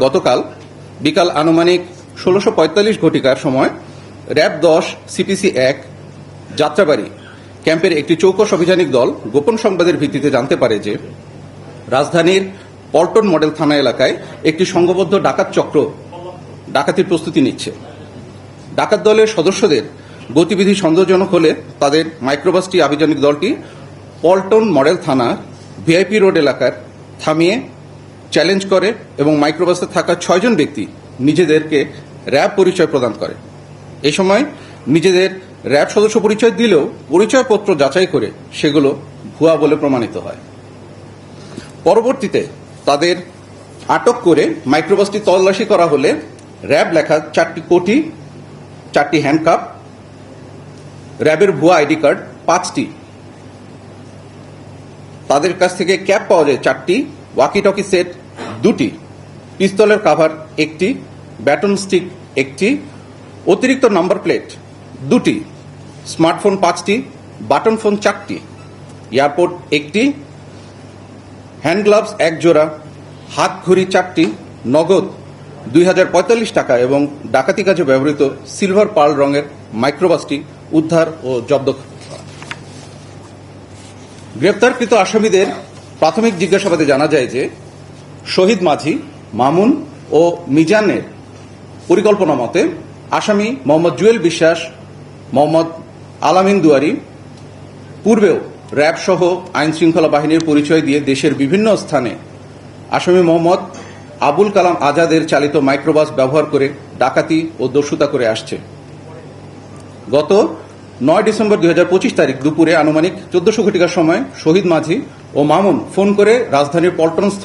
গতকাল বিকাল আনুমানিক ষোলোশো পঁয়তাল্লিশ ঘটিকার সময় র্যাব দশ সিপিসি এক, যাত্রাবাড়ি ক্যাম্পের একটি চৌকস অভিযানিক দল গোপন সংবাদের ভিত্তিতে জানতে পারে যে রাজধানীর পল্টন মডেল থানা এলাকায় একটি সংঘবদ্ধ ডাকাত চক্র ডাকাতির প্রস্তুতি নিচ্ছে। ডাকাত দলের সদস্যদের গতিবিধি সন্দেহজনক হলে তাদের মাইক্রোবাসটি আভিযানিক দলটি পল্টন মডেল থানা ভিআইপি রোড এলাকার থামিয়ে চ্যালেঞ্জ করে এবং মাইক্রোবাসে থাকা ছয়জন ব্যক্তি নিজেদেরকে র্যাব পরিচয় প্রদান করে। এ সময় নিজেদের র্যাব সদস্য পরিচয় দিলেও পরিচয়পত্র যাচাই করে সেগুলো ভুয়া বলে প্রমাণিত হয়। পরবর্তীতে তাদের আটক করে মাইক্রোবাসটি তল্লাশি করা হলে র্যাব লেখা চারটি কোটি, চারটি হ্যান্ডকাপ র্যাবের ভুয়া আইডি কার্ড পাঁচটি। তাদের কাছ থেকে ক্যাপ পাওয়া যায় চারটি ওয়াকি টকি সেট দুটি, পিস্তলের কাভার একটি ব্যাটন স্টিক একটি, অতিরিক্ত নাম্বার প্লেট দুটি স্মার্টফোন পাঁচটি বাটন ফোন চারটি এয়ারপোর্ট একটি হ্যান্ড গ্লাভস এক জোড়া, হাত ঘড়ি চারটি, নগদ দুই হাজার পঁয়তাল্লিশ টাকা এবং ডাকাতি কাজে ব্যবহৃত সিলভার পার্ল রঙের মাইক্রোবাসটি উদ্ধার ও জব্দ গ্রেপ্তারকৃত আসামিদের প্রাথমিক জিজ্ঞাসাবাদে জানা যায় যে শহীদ মাঝি, মামুন ও মিজানের পরিকল্পনা মতে আসামি মোহাম্মদ জুয়েল বিশ্বাস, মোহাম্মদ আলামিন দুয়ারি, পূর্বেও র্যাব সহ আইন শৃঙ্খলা বাহিনীর পরিচয় দিয়ে দেশের বিভিন্ন স্থানে আসামি মোহাম্মদ আবুল কালাম আজাদের চালিত মাইক্রোবাস ব্যবহার করে ডাকাতি ও দস্যুতা করে আসছে। গত নয় ডিসেম্বর দুই হাজার পঁচিশ তারিখ দুপুরে আনুমানিক চোদ্দশো ঘটিকার সময় শহীদ মাঝি ও মামুন ফোন করে রাজধানীর পল্টনস্থ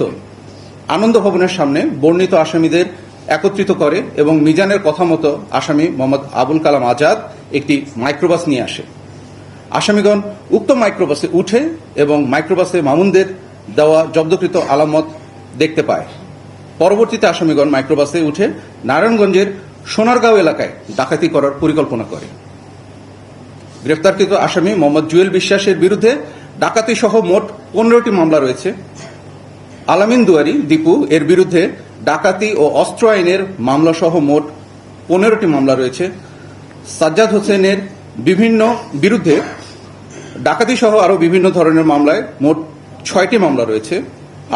আনন্দ ভবনের সামনে বর্ণিত আসামিদের একত্রিত করে এবং মিজানের কথা মতো আসামি মোহাম্মদ আবুল কালাম আজাদ একটি মাইক্রোবাস নিয়ে আসে। আসামিগণ উক্ত মাইক্রোবাসে উঠে এবং মাইক্রোবাসে মামুনদের দেওয়া জব্দকৃত আলামত দেখতে পায়। পরবর্তীতে আসামিগণ মাইক্রোবাসে উঠে নারায়ণগঞ্জের সোনারগাঁও এলাকায় ডাকাতি করার পরিকল্পনা করে। গ্রেফতারকৃত আসামি মোহাম্মদ জুয়েল বিশ্বাসের বিরুদ্ধে ডাকাতি সহ মোট পনেরোটি মামলা রয়েছে। আলামিন দুয়ারি, দীপু, এর বিরুদ্ধে ডাকাতি ও অস্ত্র আইনের মামলা সহ মোট পনেরোটি মামলা রয়েছে। সাজ্জাদ হোসেনের বিভিন্ন বিরুদ্ধে ডাকাতি সহ আরও বিভিন্ন ধরনের মামলায় মোট ছয়টি মামলা রয়েছে।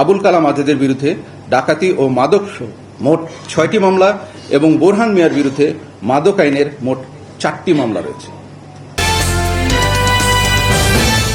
আবুল কালাম আজাদের বিরুদ্ধে ডাকাতি ও মাদক মোট ছয়টি মামলা এবং বোরহান মিয়ার বিরুদ্ধে মাদক আইনের মোট চারটি মামলা রয়েছে।